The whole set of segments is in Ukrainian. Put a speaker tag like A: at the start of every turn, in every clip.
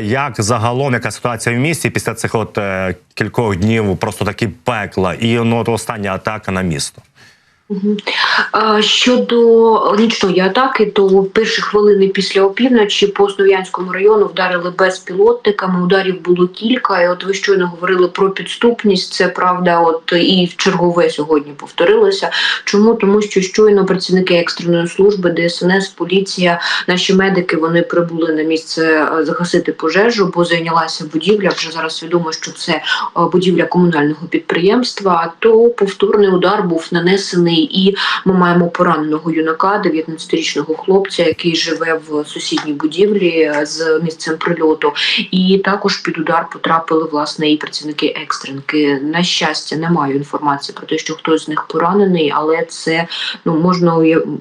A: Як загалом яка ситуація в місті після цих от е, кількох днів просто таки пекла, і ну от остання атака на місто?
B: Щодо нічної атаки, то в перші хвилини після опівночі по Слов'янському району вдарили безпілотниками. Ударів було кілька. І от ви щойно говорили про підступність. Це правда, от і в чергове сьогодні повторилося. Чому тому, що щойно працівники екстреної служби, ДСНС, поліція, наші медики вони прибули на місце е, загасити пожежу, бо зайнялася будівля. Вже зараз відомо, що це е, будівля комунального підприємства. То повторний удар був нанесений, і ми маємо пораненого юнака, 19-річного хлопця, який живе в сусідній будівлі е, з місцем прильоту. І також під удар потрапили власне і працівники екстренки. На щастя, не маю інформації про те, що хтось з них поранений, але це ну можна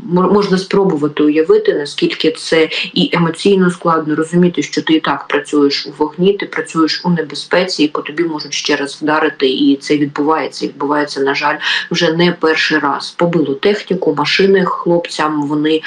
B: можна спробувати уявити, наскільки це і емоційно складно розуміти, що ти і так працюєш у вогні, ти працюєш у небезпеці, і по тобі можуть ще раз вдарити. І це відбувається. Відбувається, на жаль, вже не перший раз. Побило техніку, машини хлопцям. Вони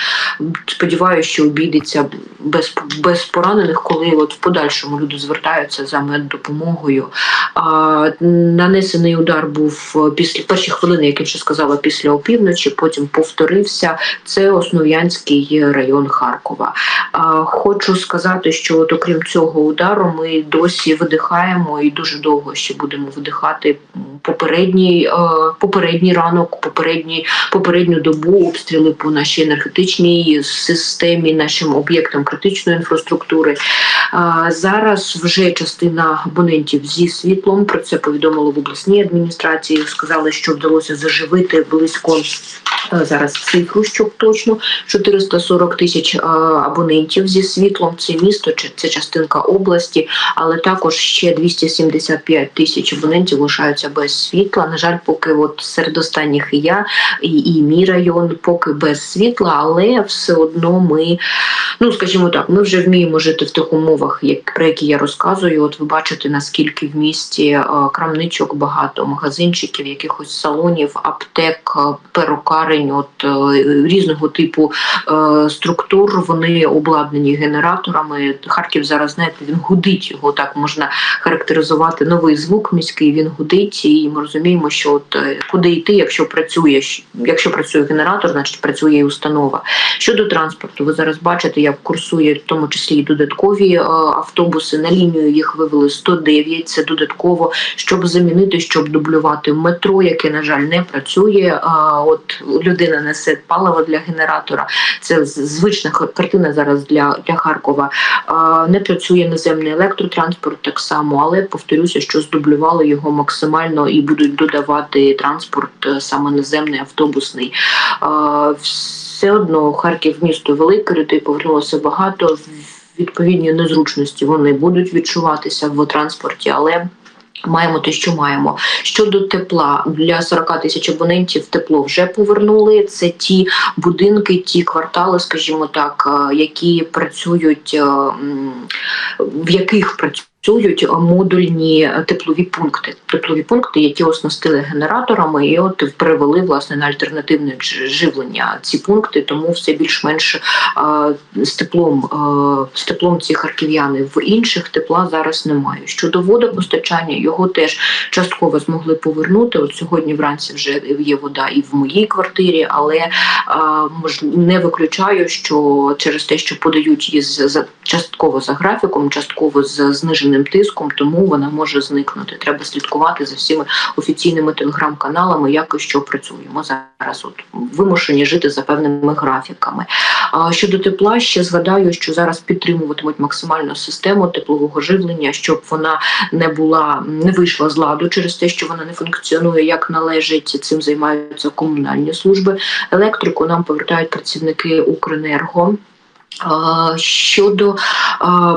B: сподіваюся, що обійдеться без, без поранених, коли от в подальшому люди звертаються за меддопомогою. А, нанесений удар був е, після перші хвилини, як я вже сказала, після опівночі. Потім повторився. Це Основ'янський район Харкова. А, хочу сказати, що от, окрім цього удару, ми досі видихаємо і дуже довго ще будемо видихати попередній, е, попередній ранок, попередній, попередню добу обстріли по нашій енергетичній системі, нашим об'єктам критичної інфраструктури. Зараз вже частина абонентів зі світлом про це повідомили в обласній адміністрації. Сказали, що вдалося заживити близько е, зараз цифру, щоб точно 440 тисяч е, абонентів зі світлом. Це місто, чи це частинка області, але також ще 275 тисяч абонентів лишаються без світла. На жаль, поки от серед останніх і я, і, і мій район поки без світла, але все одно ми, ну скажімо так, ми вже вміємо жити в тих умовах, як про які я розказую. От ви бачите, наскільки в місті е, крамничок багато, магазинчиків, якихось салонів, аптек, е, перукарень, от е, різного типу структур. Вони обладнані генераторами. Харків зараз знаєте, він гудить його так можна характеризувати. Новий звук міський. Він гудить, і ми розуміємо, що от куди йти, якщо працює, якщо працює генератор, значить працює і установа. Щодо транспорту, ви зараз бачите, як курсує в тому числі і додаткові автобуси. На лінію їх вивели 109, Це додатково, щоб замінити, щоб дублювати метро, яке на жаль не працює. От людина несе паливо для генератора. Це звична картина зараз для, для Харкова. Не працює наземний електротранспорт так само, але повторюся, що здублювали його максимально і будуть додавати транспорт е, саме наземний автобусний. Все одно Харків місто велике, людей повернулося багато. Відповідні незручності вони будуть відчуватися в транспорті, але. Маємо те, що маємо. Щодо тепла для 40 тисяч абонентів тепло вже повернули. Це ті будинки, ті квартали, скажімо так, е, які працюють, е, в яких працюють. Модульні теплові пункти, теплові пункти, які оснастили генераторами, і от привели власне на альтернативне живлення ці пункти, тому все більш-менш е, з теплом е, з теплом ці харків'яни в інших тепла зараз немає. Щодо водопостачання, його теж частково змогли повернути. От сьогодні вранці вже є вода і в моїй квартирі, але е, не виключаю, що через те, що подають її з частково за графіком, частково з зниженим тиском, тому вона може зникнути. Треба слідкувати за всіми офіційними телеграм-каналами, як і що працюємо зараз. От вимушені жити за певними графіками. А щодо тепла, ще згадаю, що зараз підтримуватимуть максимально систему теплового живлення, щоб вона не була не вийшла з ладу через те, що вона не функціонує як належить. Цим займаються комунальні служби. Електрику нам повертають працівники Укренерго. Щодо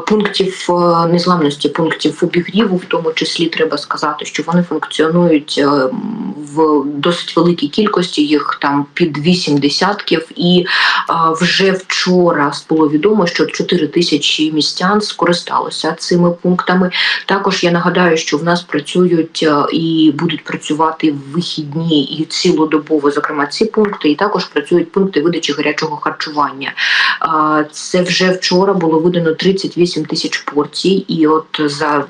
B: пунктів е, незламності, пунктів обігріву, в тому числі треба сказати, що вони функціонують е, в досить великій кількості, їх там під вісім десятків, і вже вчора було відомо, що 4 тисячі містян скористалися цими пунктами. Також я нагадаю, що в нас працюють і будуть працювати в вихідні і цілодобово, зокрема ці пункти, і також працюють пункти видачі гарячого харчування. Це вже вчора було видано 38 тисяч порцій, і от за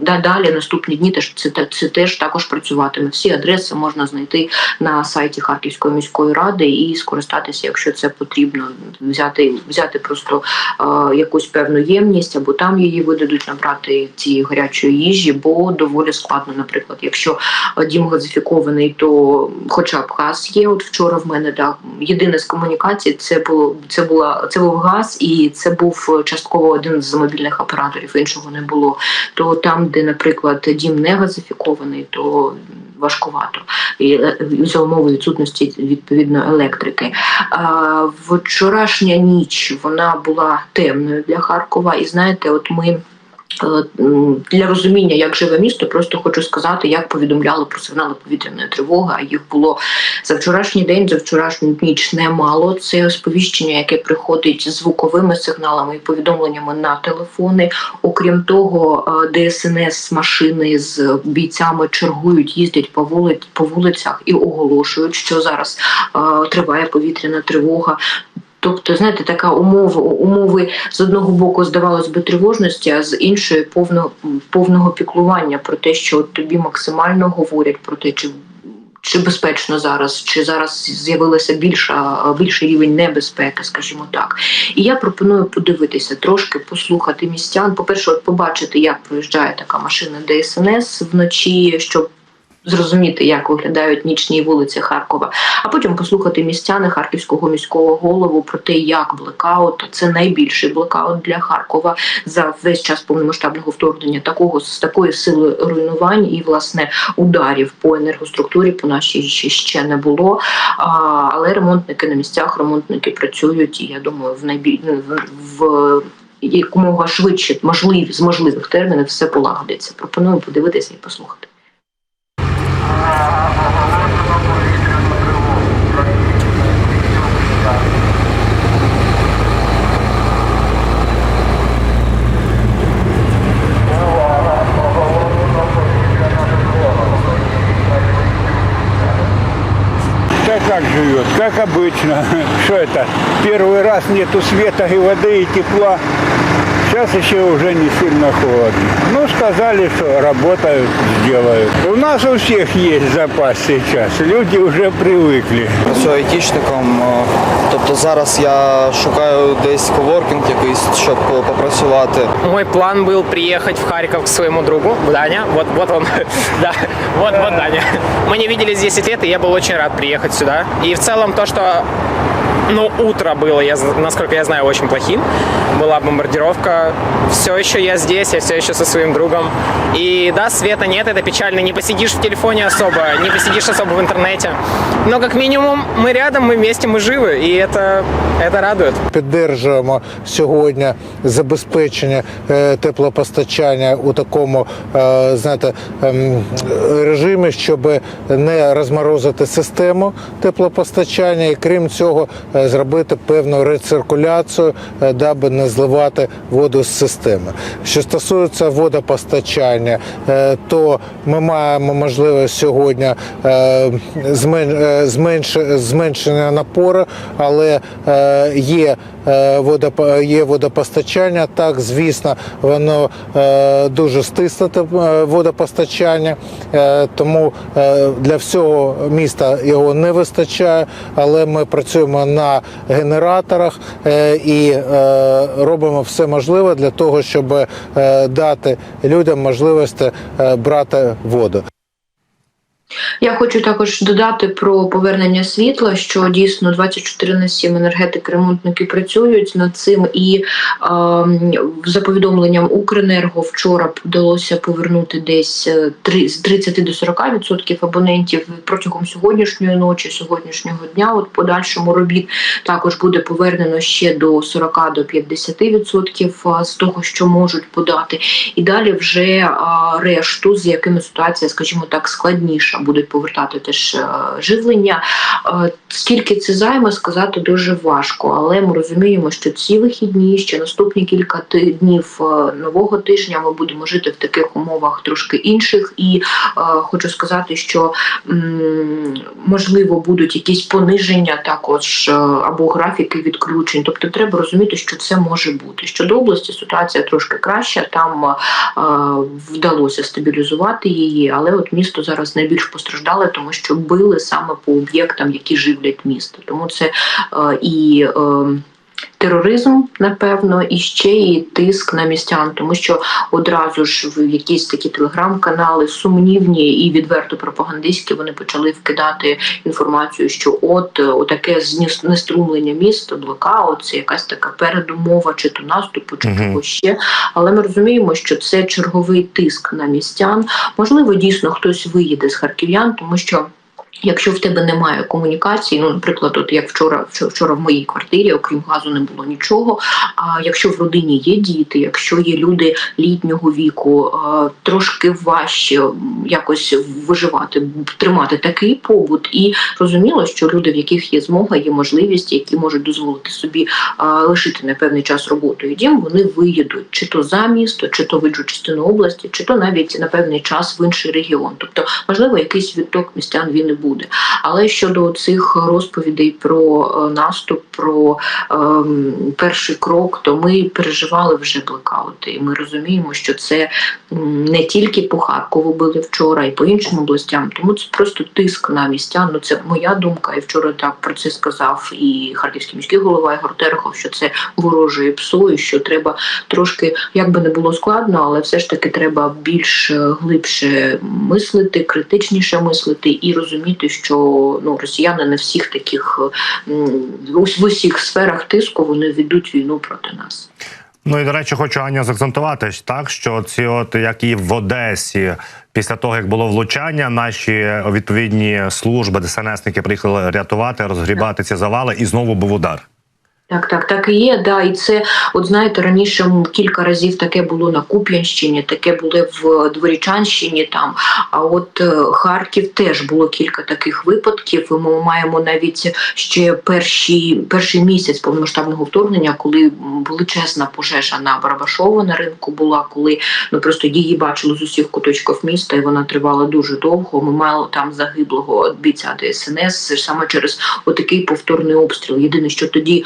B: да, далі наступні дні теж це, це теж також працюватиме. Всі адреси можна знайти на сайті Харківської міської ради і скористатися, якщо це потрібно, взяти взяти просто е, якусь певну ємність, або там її видадуть набрати цієї гарячої їжі, бо доволі складно. Наприклад, якщо е, дім газифікований, то хоча б газ є. От вчора в мене да, єдине з комунікацій це було це була це був газ, і це був частково один з мобільних операторів. Іншого не було. То там, де, наприклад, дім не газифікований, то важкувато і е, за умови відсутності відповідно електрики. Вчорашня ніч вона була темною для Харкова, і знаєте, от ми. Е, Для розуміння, як живе місто, просто хочу сказати, як повідомляли про сигнали повітряної тривоги. А їх було за вчорашній день, за вчорашню ніч немало. Це сповіщення, яке приходить звуковими сигналами і повідомленнями на телефони. Окрім того, е, ДСНС машини з бійцями чергують, їздять по вулиць по вулицях і оголошують, що зараз е, триває повітряна тривога. Тобто, знаєте, така умова умови з одного боку здавалось би тривожності, а з іншої повного повного піклування про те, що от тобі максимально говорять про те, чи чи безпечно зараз, чи зараз з'явилася більша більший рівень небезпеки, скажімо так. І я пропоную подивитися трошки, послухати містян. По перше, побачити, як проїжджає така машина ДСНС вночі, щоб зрозуміти, як виглядають нічні вулиці Харкова, а потім послухати містяни Харківського міського голову про те, як блекаут це найбільший блекаут для Харкова за весь час повномасштабного вторгнення, такого з такої сили руйнувань і власне ударів по енергоструктурі по нашій ще, не було. А, але ремонтники на місцях, ремонтники працюють, і я думаю, в найбіль в якомога швидше можливі з можливих термінів все полагодиться. Пропоную подивитися і послухати.
C: Да как живет? Как обычно. Что это? Первый раз нету света и воды, и тепла. Сейчас еще уже не сильно холодно. Ну, сказали, что работают, сделают. У нас у всех есть запас сейчас. Люди уже привыкли.
D: Працюю айтішником. Тобто зараз я шукаю десь коворкінг якийсь, щоб попрацювати.
E: Мой план был приехать в Харьков к своему другу, Даня. Вот, вот он, да, вот, вот Даня. Мы не виделись 10 лет, и я был очень рад приехать сюда. И в целом то, что ну, утро было, я, з- насколько я знаю, очень плохим. Была бомбардировка. Все еще я здесь, я все еще со своим другом. И да, света нет, это печально. Не посидишь в телефоне особо, не посидишь особо в интернете. Но как минимум мы рядом, мы вместе, мы живы. И это, это радует.
F: Піддержуємо сьогодні забезпечення е, теплопостачання у такому е, знаєте, ем, режимі, щоб не розморозити систему теплопостачання, і крім цього, е, зробити певну рециркуляцію, е, даби не зливати воду з системи. Що стосується водопостачання, е, то ми маємо можливість сьогодні е, змен- е, зменш- зменшення напору, але е, є е, є водопостачання. Так, звісно, воно е, дуже стисле те- е, водопостачання, е, тому е, для всього міста його не вистачає, але ми працюємо на генераторах е, і е, робимо все можливе для того, щоб е, дати людям можливість е, брати воду.
B: Я хочу також додати про повернення світла, що дійсно 24 на 7 енергетики, ремонтники працюють над цим. І е, за повідомленням Укренерго вчора вдалося повернути десь е, три- з 30 до 40% абонентів протягом сьогоднішньої ночі, сьогоднішнього дня. От подальшому робіт також буде повернено ще до 40 до 50% з того, що можуть подати. І далі вже а, решту, з якими ситуація, скажімо так, складніша будуть повертати теж е, живлення. Е, Скільки це займе, сказати дуже важко, але ми розуміємо, що ці вихідні, ще наступні кілька днів е, нового тижня ми будемо жити в таких умовах трошки інших. І хочу сказати, що можливо будуть якісь пониження також або графіки відключень. Тобто треба розуміти, що це може бути. Щодо області ситуація трошки краща. Там вдалося стабілізувати її, але от місто зараз найбільш постраждале, тому що били саме по об'єктам, які живлять місто. Тому це е, і. Е, Тероризм, напевно, і ще і тиск на містян, тому що одразу ж в якісь такі телеграм-канали сумнівні і відверто пропагандистські вони почали вкидати інформацію, що от е, отаке знеструмлення міста, блокаут, це якась така передумова, чи то наступу, чи
A: Мгм.
B: того ще. Але ми розуміємо, що це черговий тиск на містян. Можливо, дійсно хтось виїде з харків'ян, тому що. Якщо в тебе немає комунікації, ну наприклад, от як вчора, вчора- в моїй квартирі, окрім газу, не було нічого. А якщо в родині є діти, якщо є люди літнього віку, трошки важче якось виживати, тримати такий побут, і зрозуміло, що люди, в яких є змога, є можливість, які можуть дозволити собі лишити на певний час роботу і дім, вони виїдуть чи то за місто, чи то в іншу частину області, чи то навіть на певний час в інший регіон. Тобто, можливо, якийсь відток містян він і буде. Але щодо цих розповідей про е, наступ, про ем, перший крок, то ми переживали вже блекаути. І ми розуміємо, що це не тільки по Харкову били вчора, і по іншим областям. Тому це просто тиск на містян. Ну це моя думка. І вчора так про це сказав і харківський міський голова Ігор Терехов, що це ворожою псою, що треба трошки, як би не було складно, але все ж таки треба більш глибше мислити, критичніше мислити і розуміти, що ну росіяни не всіх таких в усіх сферах тиску вони ведуть війну проти нас.
A: Ну і до речі, хочу Аня заакцентувати так, що ці, от як і в Одесі, після того як було влучання, наші відповідні служби, ДСНСники приїхали рятувати, розгрібати ці завали, і знову був удар.
B: Так, так, так і є. Да, і це, от знаєте, раніше кілька разів таке було на Куп'янщині, таке було в Дворічанщині. Там а от е, Харків теж було кілька таких випадків. І Ми маємо навіть ще перші, перший місяць повномасштабного вторгнення, коли величезна пожежа на Барабашово на ринку була, коли ну просто її бачили з усіх куточків міста, і вона тривала дуже довго. Ми мали там загиблого бійця ДСНС саме через отакий повторний обстріл. Єдине, що тоді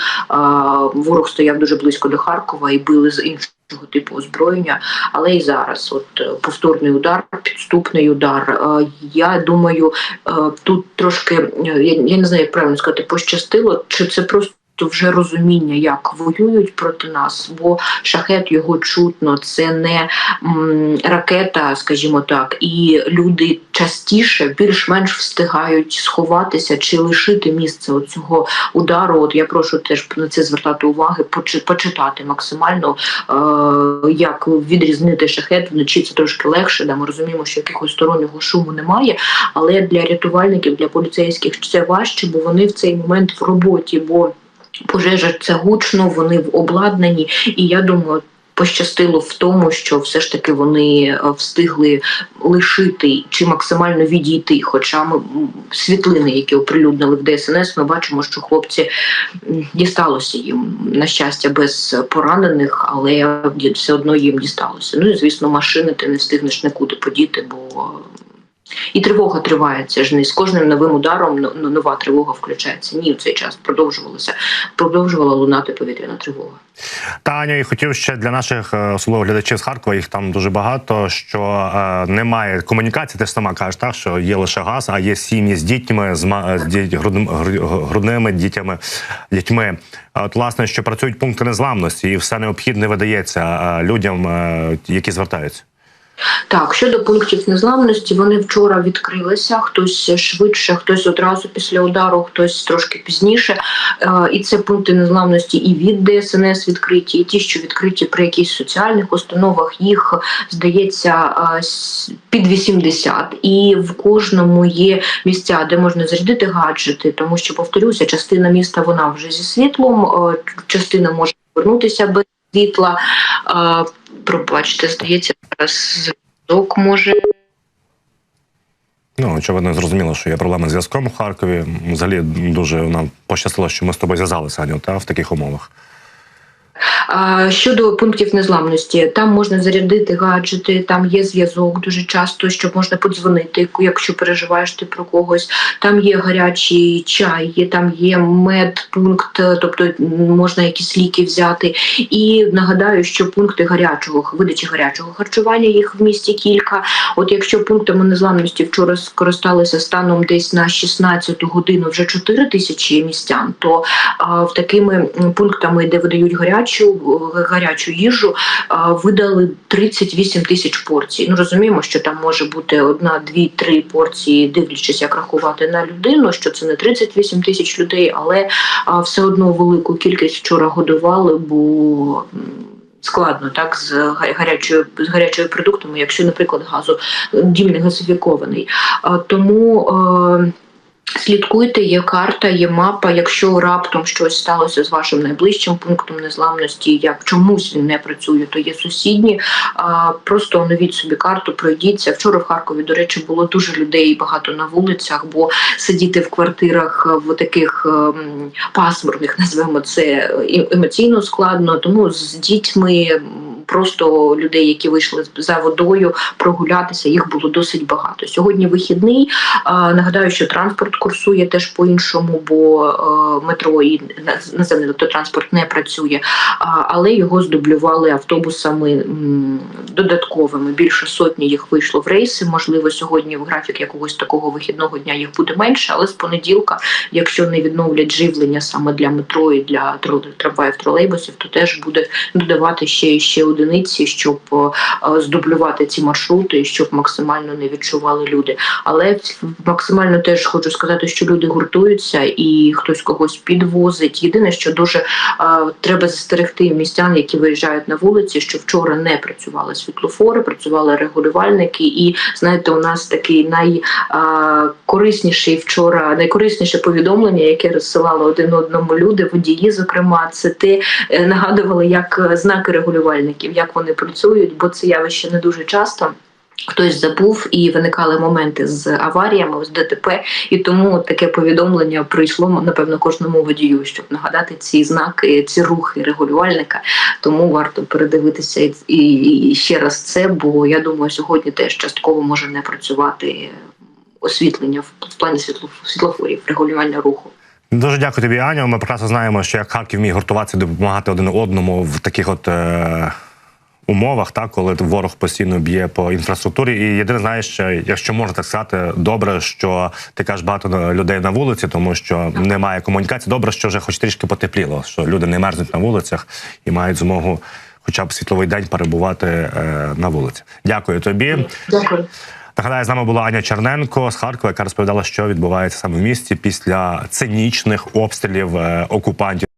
B: ворог стояв дуже близько до Харкова і били з іншого типу озброєння. Але і зараз, от е, повторний удар, підступний удар. Е, Я думаю, е, тут трошки я не знаю, як правильно сказати, пощастило, чи це просто. Вже розуміння, як воюють проти нас, бо шахет його чутно, це не м, ракета, скажімо так, і люди частіше більш-менш встигають сховатися чи лишити місце цього удару. От я прошу теж на це звертати уваги, почитати максимально, е, як відрізнити шахет вночі. Це трошки легше. Да, ми розуміємо, що якогось стороннього шуму немає. Але для рятувальників, для поліцейських це важче, бо вони в цей момент в роботі. бо Пожежа це гучно, вони в обладнанні, і я думаю. Пощастило в тому, що все ж таки вони е, встигли лишити чи максимально відійти. Хоча ми світлини, які оприлюднили в ДСНС, ми бачимо, що хлопці дісталося їм на щастя без поранених, але все одно їм дісталося. Ну і звісно, машини ти не встигнеш нікуди подіти, бо і тривога триває. Це ж не з кожним новим ударом но- но- нова тривога включається. Ні, в цей час продовжувалося, продовжувала лунати повітряна тривога.
A: Таня, і хотів ще для наших е, особливо глядачів з Харкова, їх там дуже багато. Що е, немає комунікації, ти ж сама кажеш, так що є лише газ, а є сім'ї з дітьми, з, з діть, грудним- грудними дітями, дітьми. От власне, що працюють пункти незламності, і все необхідне видається е, людям, е, які звертаються.
B: Так, щодо пунктів незламності, вони вчора відкрилися. Хтось швидше, хтось одразу після удару, хтось трошки пізніше. Е, І це пункти незламності і від ДСНС відкриті, і ті, що відкриті при якихось соціальних установах, їх здається е, під 80. І в кожному є місця, де можна зарядити гаджети, тому що повторюся, частина міста вона вже зі світлом, е, частина може повернутися без світла. Пробачте, здається, зараз зв'язок може.
A: Ну, очевидно, зрозуміло, що є проблеми з зв'язком в Харкові. Взагалі дуже нам пощастило, що ми з тобою зв'язалися, Аню, та в таких умовах.
B: Щодо пунктів незламності, там можна зарядити гаджети, там є зв'язок дуже часто, що можна подзвонити, якщо переживаєш ти про когось. Там є гарячий чай, є там є медпункт, тобто можна якісь ліки взяти. І нагадаю, що пункти гарячого видачі гарячого харчування їх в місті кілька. От якщо пунктами незламності вчора скористалися станом десь на 16 годину вже 4 тисячі містян, то а, в такими пунктами, де видають гарячу е, гарячу їжу, видали 38 тисяч порцій. Ну розуміємо, що там може бути одна, дві, три порції, дивлячись, як рахувати на людину, що це не 38 тисяч людей, але все одно велику кількість вчора годували, бо. Складно так з гарячою з гарячими продуктами, якщо, наприклад, газу дім не газифікований. Тому е, Слідкуйте, є карта, є мапа. Якщо раптом щось сталося з вашим найближчим пунктом незламності, як чомусь він не працює, то є сусідні. Просто оновіть собі карту, пройдіться. Вчора в Харкові, до речі, було дуже людей багато на вулицях, бо сидіти в квартирах е, в таких ем, пасмурних, назвемо це е, емоційно складно. Тому з дітьми. Просто людей, які вийшли за водою прогулятися, їх було досить багато. Сьогодні вихідний. Нагадаю, що транспорт курсує теж по-іншому, бо е, метро і наз- наземний автотранспорт не працює, але його здублювали автобусами додатковими. Більше сотні їх вийшло в рейси. Можливо, сьогодні в графік якогось такого вихідного дня їх буде менше, але з понеділка, якщо не відновлять живлення саме для метро і для трамваїв тролейбусів, то теж буде додавати ще і ще одиниці, щоб е, е, здублювати ці маршрути, і щоб максимально не відчували люди. Але максимально теж хочу сказати, що люди гуртуються і хтось когось підвозить. Єдине, що дуже е, треба застерегти містян, які виїжджають на вулиці, що вчора не працювали світлофори, працювали регулювальники. І знаєте, у нас такий найкорисніший вчора, найкорисніше повідомлення, яке розсилали один одному люди, водії, зокрема, це те е, нагадували як е, знаки регулювальників, як вони працюють, бо це явище не дуже часто. Хтось забув і виникали моменти з аваріями, з ДТП, і тому таке повідомлення прийшло напевно кожному водію, щоб нагадати ці знаки, ці рухи регулювальника. Тому варто передивитися і, ще раз це, бо я думаю, сьогодні теж частково може не працювати освітлення в, плані світло, світлофорів, регулювання руху.
A: Дуже дякую тобі, Аню. Ми прекрасно знаємо, що як Харків вміє гуртуватися допомагати один одному в таких от. Е- Умовах, так, коли ворог постійно б'є по інфраструктурі, і єдине знаєш, що, якщо можна так сказати, добре, що ти кажеш багато людей на вулиці, тому що немає комунікації. Добре, що вже хоч трішки потепліло, що люди не мерзнуть на вулицях і мають змогу, хоча б світловий день перебувати е, на вулиці. Дякую тобі.
B: Дякую.
A: Нагадаю, з нами була Аня Черненко з Харкова, яка розповідала, що відбувається саме в місті після цинічних обстрілів е, окупантів.